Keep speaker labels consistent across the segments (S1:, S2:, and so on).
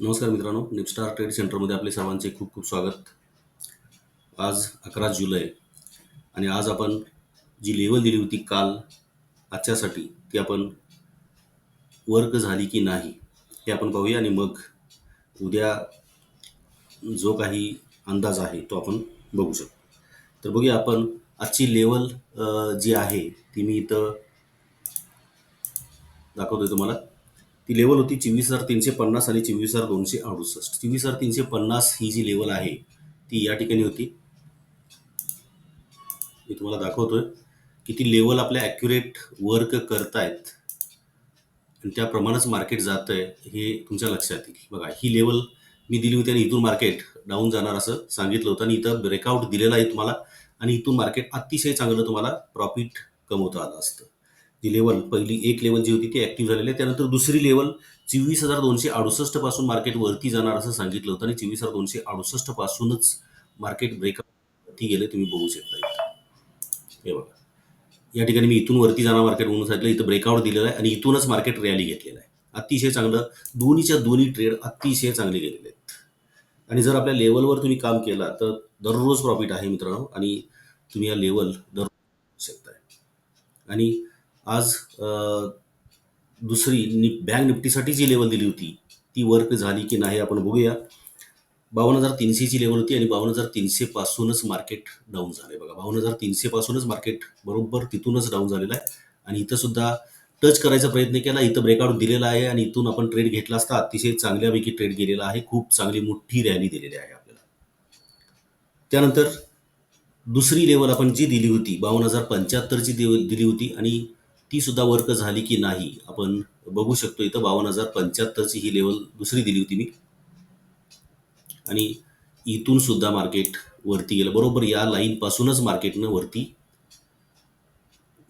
S1: नमस्कार मित्रांनो निपस्टार ट्रेड सेंटरमध्ये आपले सर्वांचे खूप खूप स्वागत. आज अकरा जुलै आणि आज आपण जी लेवल दिली होती काल आजच्यासाठी ती आपण वर्क झाली की नाही हे आपण पाहूया आणि मग उद्या जो काही अंदाज आहे तो आपण बघू शकतो. तर बघूया आपण आजची लेवल जी आहे ती मी इथं दाखवतोय तुम्हाला. ती लेवल होती चोवीस हजार तीनशे पन्नास आणि चोवीस हजार दोनशे अडुसष्ट. चोवीस हजार तीनशे पन्नास ही जी लेवल आहे ती या ठिकाणी होती. मी तुम्हाला दाखवतोय की ती लेवल आपल्या ॲक्युरेट वर्क करतायत. आणि त्याप्रमाणेच मार्केट जात आहे हे तुमच्या लक्षात येईल. बघा ही लेवल मी दिली होती आणि इथून मार्केट डाऊन जाणार असं सांगितलं होतं आणि इथं ब्रेकआउट दिलेला आहे तुम्हाला आणि इथून मार्केट अतिशय चांगलं तुम्हाला प्रॉफिट कमवता आलं असतं. ती लेवल पहिली एक लेवल जी होती ती ॲक्टिव्ह झालेली आहे. त्यानंतर दुसरी लेवल चोवीस हजार दोनशे अडुसष्टपासून मार्केट वरती जाणार असं सांगितलं होतं आणि चोवीस हजार दोनशे अडुसष्ट पासूनच मार्केट ब्रेकआउट वरती गेले तुम्ही बघू शकता हे बघा. या ठिकाणी मी इथून वरती जाणार मार्केट म्हणून सांगितलं इथं ब्रेकआउट दिलेलं आहे आणि इथूनच मार्केट रॅली घेतलेलं आहे. अतिशय चांगलं. दोन्हीच्या दोन्ही ट्रेड अतिशय चांगले गेलेले आहेत. आणि जर आपल्या लेवलवर तुम्ही काम केला तर दररोज प्रॉफिट आहे मित्रांनो आणि तुम्ही या लेवल दररोज शकताय. आणि आज दुसरी नि बँक निफ्टीसाठी जी लेवल दिली होती. ती वर्क झाली की नाही आपण बघूया. बावन्न हजार तीनशेची लेवल होती आणि बावन्न हजार तीनशे पासूनच मार्केट डाऊन झाले बघा. बावन्न हजार तीनशे पासूनच मार्केट बरोबर तिथूनच डाऊन झालेलं आहे. आणि इथं सुद्धा टच करायचा प्रयत्न केला इथं ब्रेकआउट दिलेला आहे आणि इथून आपण ट्रेड घेतला असता अतिशय चांगल्यापैकी ट्रेड गेलेला आहे. खूप चांगली मोठी रॅली दिलेली आहे आपल्याला. त्यानंतर दुसरी लेवल आपण जी दिली होती बावन्न हजार पंच्याहत्तरची दिली होती आणि ती सुद्धा वर्क झाली की नाही? आपण बघू शकतो इथं बावन्न हजार पंच्याहत्तरची ही लेवल दुसरी दिली होती मी. आणि इथून सुद्धा मार्केट वरती गेलं. बरोबर या लाईन पासूनच मार्केटनं वरती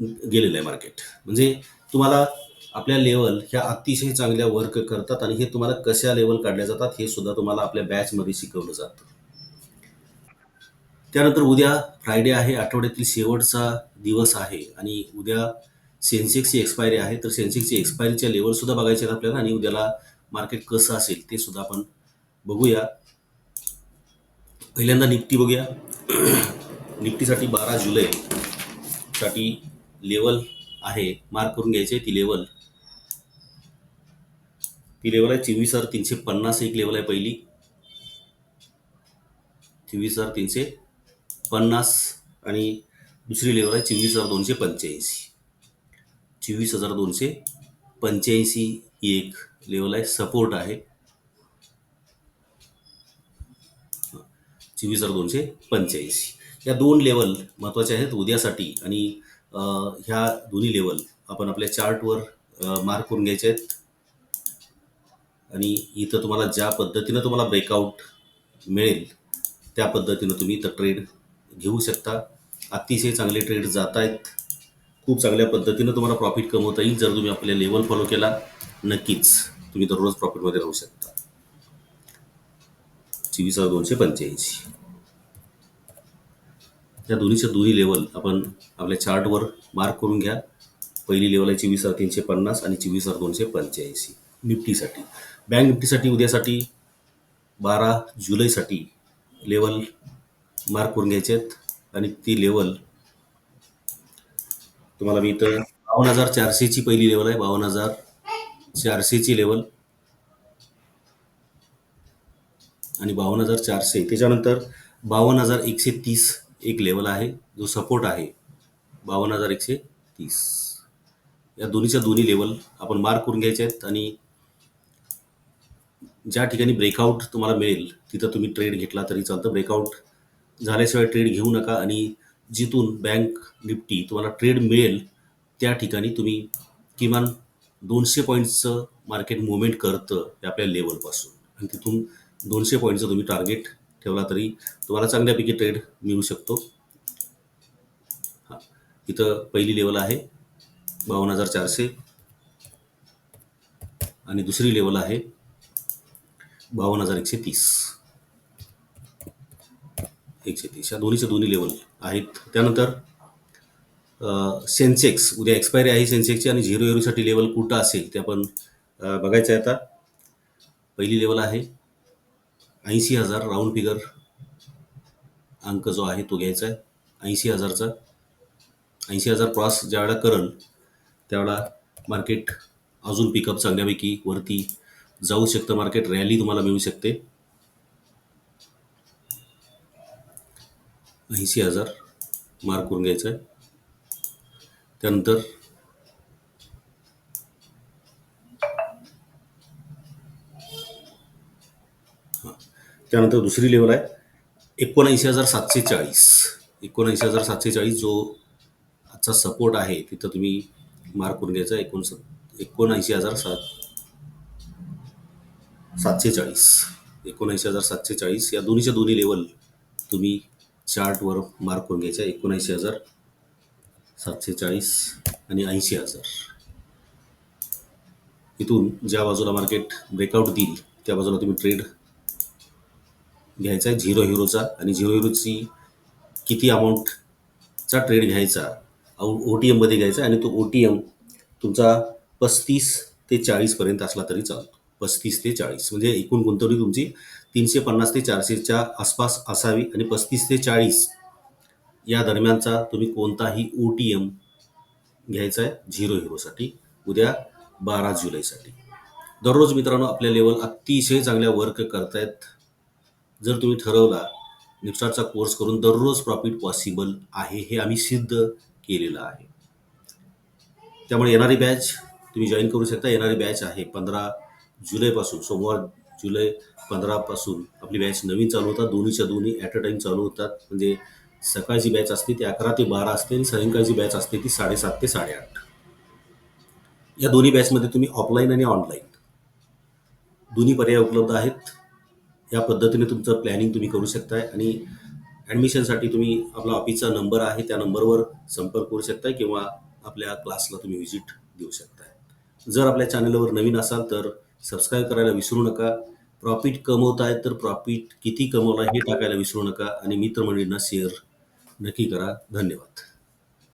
S1: गेलेलं आहे मार्केट म्हणजे तुम्हाला आपल्या लेवल ह्या अतिशय चांगल्या वर्क करतात आणि हे तुम्हाला कशा लेवल काढल्या जातात हे सुद्धा तुम्हाला आपल्या बॅचमध्ये शिकवलं जातं. त्यानंतर उद्या फ्रायडे आहे आठवड्यातील शेवटचा दिवस आहे आणि उद्या सेन्सेक्सची एक्सपायरी आहे तर सेन्सेक्सची एक्सपायरीच्या लेवलसुद्धा बघायचे आहेत आपल्याला आणि उद्याला मार्केट कसं असेल ते सुद्धा आपण बघूया. पहिल्यांदा निफ्टी बघूया. निफ्टीसाठी बारा जुलै साठी लेवल आहे मार्क करून घ्यायचे ती लेवल ती लेवल आहे चोवीस हजार तीनशे पन्नास एक लेवल आहे पहिली. चोवीस हजार तीनशे पन्नास आणि दुसरी लेवल आहे चोवीस हजार दोनशे पंच्याऐंशी. चोवीस हजार दोनशे पंच्याऐंशी ही एक लेवल आहे. सपोर्ट आहे. चोवीस हजार दोनशे पंच्याऐंशी. या दोन लेवल महत्त्वाचे आहेत उद्यासाठी आणि ह्या दोन्ही लेवल आपण आपल्या चार्टवर मार्क करून घ्यायचे आहेत. आणि इथं तुम्हाला ज्या पद्धतीनं तुम्हाला ब्रेकआउट मिळेल त्या पद्धतीनं तुम्ही इथं ट्रेड घेऊ शकता. अतिशय चांगले ट्रेड जात आहेत. खूप चांगल्या पद्धतीनं तुम्हाला प्रॉफिट कमवता येईल जर तुम्ही आपल्या लेवल फॉलो केला नक्कीच तुम्ही दररोज प्रॉफिटमध्ये राहू शकता. चोवीस हजार दोनशे पंच्याऐंशी. या दोन्हीच्या दोन्ही लेवल आपण आपल्या चार्टवर मार्क करून घ्या. पहिली लेवल आहे चोवीस हजार तीनशे पन्नास आणि चोवीस हजार दोनशे पंच्याऐंशी. निफ्टीसाठी. बँक निफ्टीसाठी उद्यासाठी बारा जुलैसाठी लेवल मार्क करून घ्यायचे आहेत. आणि ती लेवल तुम्हाला मी इथं बावन्न हजार चारशेची पहिली लेवल आहे बावन्न हजार चारशेची लेवल आणि बावन्न हजार चारशे. त्याच्यानंतर बावन्न हजार एकशे तीस एक लेवल आहे जो सपोर्ट आहे. बावन्न हजार एकशे तीस. या दोन्हीच्या दोन्ही लेवल आपण मार्क करून घ्यायचे आहेत आणि ज्या ठिकाणी ब्रेकआउट तुम्हाला मिळेल तिथं तुम्ही ट्रेड घेतला तरी चालतं. ब्रेकआउट झाल्याशिवाय ट्रेड घेऊ नका आणि जिथून बँक निफ्टी तुम्हाला ट्रेड मिळेल त्या ठिकाणी तुम्ही किमान दोनशे पॉईंट्सचं मार्केट मुवमेंट करतं हे आपल्या लेवलपासून आणि तिथून दोनशे पॉईंटचं तुम्ही टार्गेट ठेवला तरी तुम्हाला चांगल्यापैकी ट्रेड मिळू शकतो. हां इथं पहिली लेवल आहे बावन्न हजार चारशे. आणि दुसरी लेवल आहे बावन्न हजार एकशे तीस. एकशे तीस या दोन्हीचे दोन्ही लेवल आहेत. त्यानंतर सेन्सेक्स उद्या एक्सपायरी आहे सेन्सेक्सची आणि झिरो एरोसाठी लेवल कुठं असेल ते आपण बघायचं आहे आता. पहिली लेवल आहे ऐंशी हजार राऊंड फिगर अंक जो आहे तो घ्यायचा आहे. ऐंशी हजारचा. ऐंशी हजार क्रॉस ज्यावेळेला करल त्यावेळेला मार्केट अजून पिकअप चांगल्यापैकी वरती जाऊ शकतं. मार्केट रॅली तुम्हाला मिळू शकते. ऐंशी हजार मार्क करून घ्यायचं आहे. त्यानंतर हां त्यानंतर दुसरी लेवल आहे. एकोणऐंशी हजार सातशे चाळीस. एकोणऐंशी हजार सातशे चाळीस जो आजचा सपोर्ट आहे तिथं तुम्ही मार्क करून घ्यायचा एकोण एकोणऐंशी हजार सात सातशे चाळीस. एकोणऐंशी हजार सातशे चाळीस या दोन्हीच्या दोन्ही लेवल तुम्ही चार्टवर मार्क करून घ्यायचा एकोणऐंशी हजार सातशे चाळीस आणि ऐंशी हजार. इथून ज्या बाजूला मार्केट ब्रेकआउट देईल त्या बाजूला तुम्ही ट्रेड घ्यायचा आहे झिरो हिरोचा आणि झिरो हिरोची किती अमाऊंटचा ट्रेड घ्यायचा ओ टी एममध्ये घ्यायचा आणि तो ओ टी एम तुमचा पस्तीस ते चाळीसपर्यंत असला तरी चालतो. पस्तीस ते चाळीस. म्हणजे एकूण गुंतवणूक तुमची तीनशे पन्नास ते चारशेच्या आसपास असावी आणि पस्तीस ते चाळीस या दरम्यानचा तुम्ही कोणताही ओ टी एम घ्यायचा आहे झिरो हिरोसाठी उद्या बारा जुलैसाठी. दररोज मित्रांनो आपल्या लेवल अतिशय चांगल्या वर्क करतायत. जर तुम्ही ठरवला निपस्टारचा कोर्स करून दररोज प्रॉफिट पॉसिबल आहे हे आम्ही सिद्ध केलेलं आहे. त्यामुळे येणारी बॅच तुम्ही जॉईन करू शकता येणारी बॅच आहे पंधरा जुलैपासून सोमवार जुलै पंधरापासून आपली बॅच नवीन चालू होतात. दोन्हीच्या दोन्ही ॲट अ टाईम चालू होतात. म्हणजे सकाळची बॅच असते ती अकरा ते बारा असते आणि सायंकाळची बॅच असते ती साडेसात ते साडेआठ. या दोन्ही बॅचमध्ये तुम्ही ऑफलाईन आणि ऑनलाईन दोन्ही पर्याय उपलब्ध आहेत. या पद्धतीने तुमचं प्लॅनिंग तुम्ही करू शकताय आणि ॲडमिशनसाठी तुम्ही आपला ऑफिसचा नंबर आहे त्या नंबरवर संपर्क करू शकताय किंवा आपल्या क्लासला तुम्ही व्हिजिट देऊ शकताय. जर आपल्या चॅनलवर नवीन असाल तर सबस्क्राईब करायला विसरू नका. प्रॉफिट कमवत आहेत तर प्रॉफिट किती कमवला हे टाकायला विसरू नका. आणि मित्रमंडळींना शेअर नक्की करा. धन्यवाद.